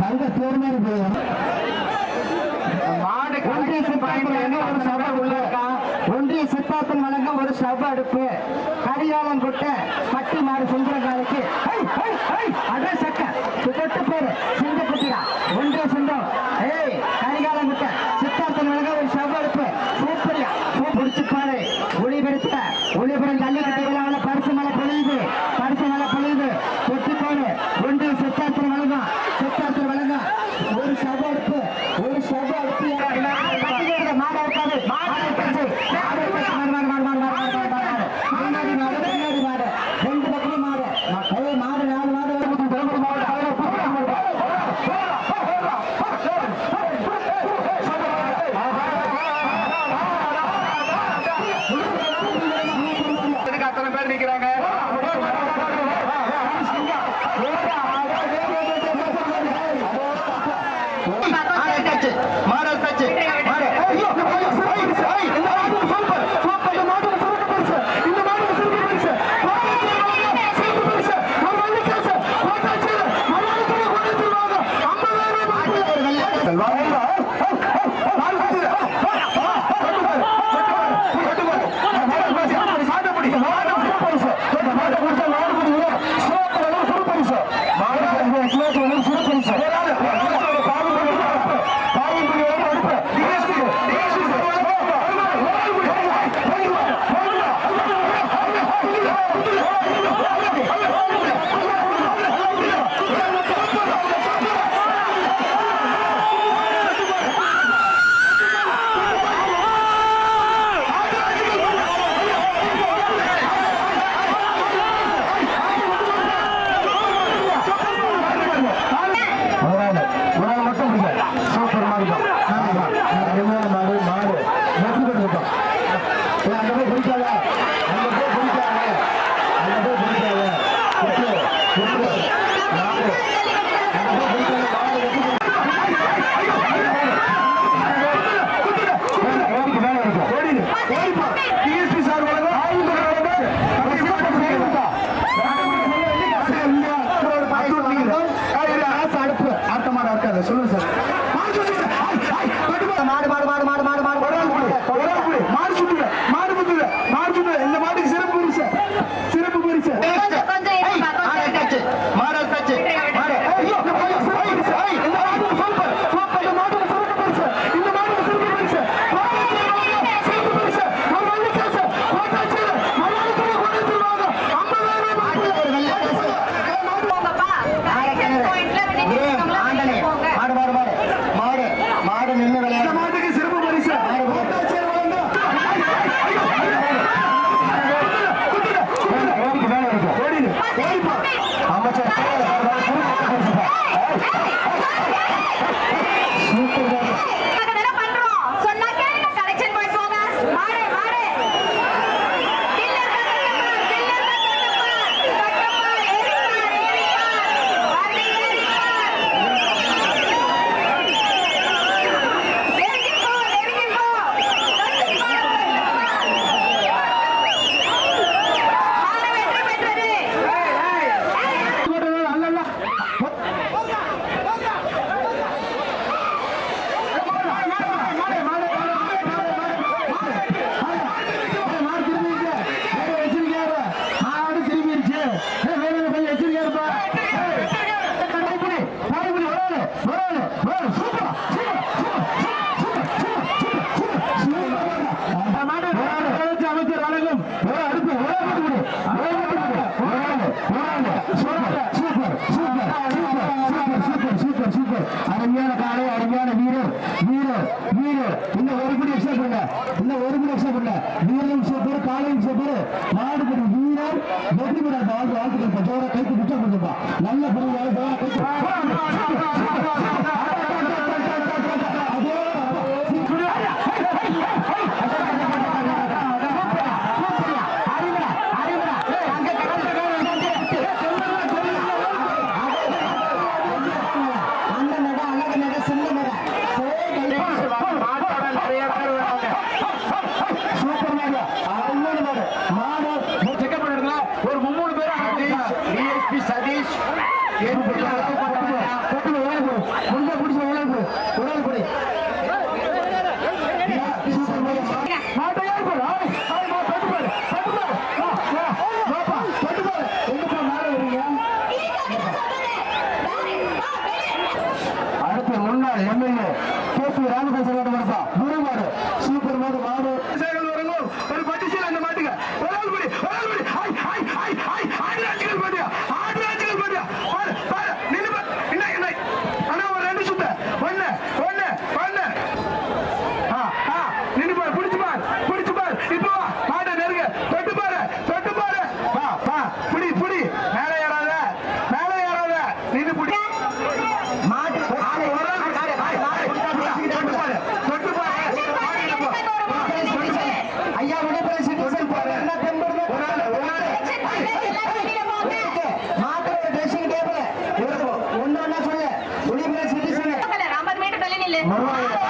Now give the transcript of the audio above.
சங்க தேர்மாறி போயிடும். ஒன்றிய சித்தாத்தன் வழங்கும் ஒரு சவ அடுப்பு. கரியாளம் கொட்ட மட்டி மாடு சுந்தரகாலுக்கு. அடை சக்க mi gran அருமையான காலை அருமையான வீரர் வீரர் வீரர் இன்னும் ஒரு மணி எக்ஸ்ட்ரா பண்ண ஒரு மணி எக்ஸ்ட்ரா பண்ண வீரரும் சூப்பர் காலையும் சூப்பர் மாடு பண்ணி வீரர் வெற்றி பெறாத வாழ்த்து கைக்கு முச்சம் கொடுத்துருப்பா நல்ல பொருள் கைக்கு மறுபடியும்